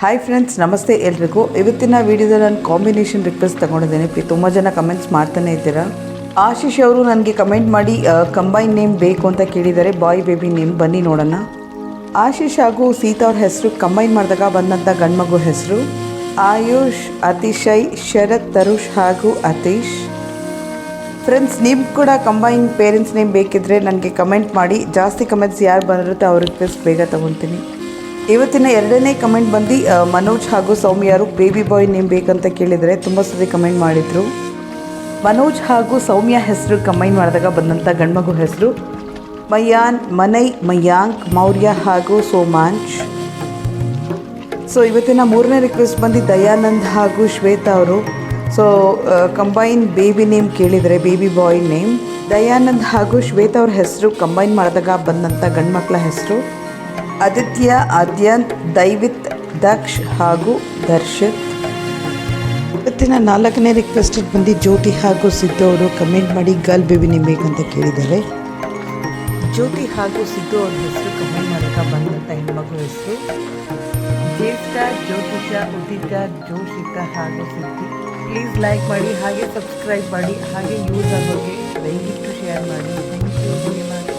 Hi friends ನಮಸ್ತೆ ಎಲ್ರಿಗೂ. ಇವತ್ತಿನ ವಿಡಿಯೋದಲ್ಲಿ ನಾನು ಕಾಂಬಿನೇಷನ್ ರಿಕ್ವೆಸ್ಟ್ ತಗೊಂಡಿದ್ದೇನೆ. ಪಿ ತುಂಬ ಜನ ಕಮೆಂಟ್ಸ್ ಮಾಡ್ತಾನೆ ಇದ್ದೀರಾ? ಆಶೀಶ್ ಅವರು ನನಗೆ ಕಮೆಂಟ್ ಮಾಡಿ ಕಂಬೈನ್ ನೇಮ್ ಬೇಕು ಅಂತ ಕೇಳಿದ್ದಾರೆ. ಬಾಯ್ ಬೇಬಿ ನೇಮ್ ಬನ್ನಿ ನೋಡೋಣ. ಆಶೀಶ್ ಹಾಗೂ ಸೀತಾ ಅವ್ರ ಹೆಸರು ಕಂಬೈನ್ ಮಾಡಿದಾಗ ಬಂದಂಥ ಗಂಡ್ಮಗು ಹೆಸರು? ಆಯುಷ್, ಅತಿಶಯ್, ಶರತ್, ತರುಷ್ ಹಾಗೂ ಅತೀಶ್. ಫ್ರೆಂಡ್ಸ್ ನೀವು ಕೂಡ ಕಂಬೈನ್ ಪೇರೆಂಟ್ಸ್ ನೇಮ್ ಬೇಕಿದ್ರೆ ನನಗೆ ಕಮೆಂಟ್ ಮಾಡಿ. ಜಾಸ್ತಿ ಕಮೆಂಟ್ಸ್ ಯಾರು ಬಂದಿರುತ್ತೆ ಅವ್ರ ರಿಕ್ವೆಸ್ಟ್ ಬೇಗ ತೊಗೊತೀನಿ ಇವತ್ತಿನ ಎರಡನೇ ಕಮೆಂಟ್ ಬಂದು ಮನೋಜ್ ಹಾಗೂ ಸೌಮ್ಯರು ಬೇಬಿ ಬಾಯ್ ನೇಮ್ ಬೇಕಂತ ಕೇಳಿದರೆ ತುಂಬ ಸತಿ ಕಮೆಂಟ್ ಮಾಡಿದರು. ಮನೋಜ್ ಹಾಗೂ ಸೌಮ್ಯ ಹೆಸರು ಕಂಬೈನ್ ಮಾಡಿದಾಗ ಬಂದಂಥ ಗಂಡ್ಮಗು ಹೆಸರು ಮಯಾನ್, ಮನೈ, ಮಯಾಂಕ್, ಮೌರ್ಯ ಹಾಗೂ ಸೋಮಾಂಚ್ ಸೊ ಇವತ್ತಿನ ಮೂರನೇ ರಿಕ್ವೆಸ್ಟ್ ಬಂದು ದಯಾನಂದ್ ಹಾಗೂ ಶ್ವೇತಾ ಅವರು. ಸೊ ಕಂಬೈನ್ ಬೇಬಿ ನೇಮ್ ಕೇಳಿದರೆ ಬೇಬಿ ಬಾಯ್ ನೇಮ್. ದಯಾನಂದ್ ಹಾಗೂ ಶ್ವೇತಾ ಅವ್ರ ಹೆಸರು ಕಂಬೈನ್ ಮಾಡಿದಾಗ ಬಂದಂಥ ಗಂಡ್ಮಕ್ಳ ಹೆಸರು. ಆದಿತ್ಯ, ಆದ್ಯಂತ್, ದೈವಿತ್, ದಕ್ಷ್ ಹಾಗೂ ದರ್ಶಿತ್. ಇವತ್ತಿನ ನಾಲ್ಕನೇ ರಿಕ್ವೆಸ್ಟಿಗೆ ಬಂದು ಜ್ಯೋತಿ ಹಾಗೂ ಸಿದ್ದು ಅವರು ಕಮೆಂಟ್ ಮಾಡಿ ಗರ್ಲ್ ಬೇಬಿ ನೇಮ್ ಬೇಕಂತ ಕೇಳಿದ್ದಾರೆ. ಜ್ಯೋತಿ ಹಾಗೂ ಸಿದ್ದು ಅವ್ರ ಹೆಸರು ಕಮೆಂಟ್ ಮಾಡೋಕೆ ಬಂದಂಥ ಹೆಣ್ಮಕ್ಳ ಹೆಸರು ಜ್ಯೇಷ್ಠ, ಜ್ಯೋತಿಷ, ಉದಿತ ಜೋಷಿತ ಹಾಗೂ ಸಿದ್ಧಿ. ಪ್ಲೀಸ್ ಲೈಕ್ ಮಾಡಿ, ಹಾಗೆ ಸಬ್ಸ್ಕ್ರೈಬ್ ಮಾಡಿ, ಹಾಗೆ ಯೂಸ್ ಆಗೋಗೆ ದಯವಿಟ್ಟು ಶೇರ್ ಮಾಡಿ. Thank you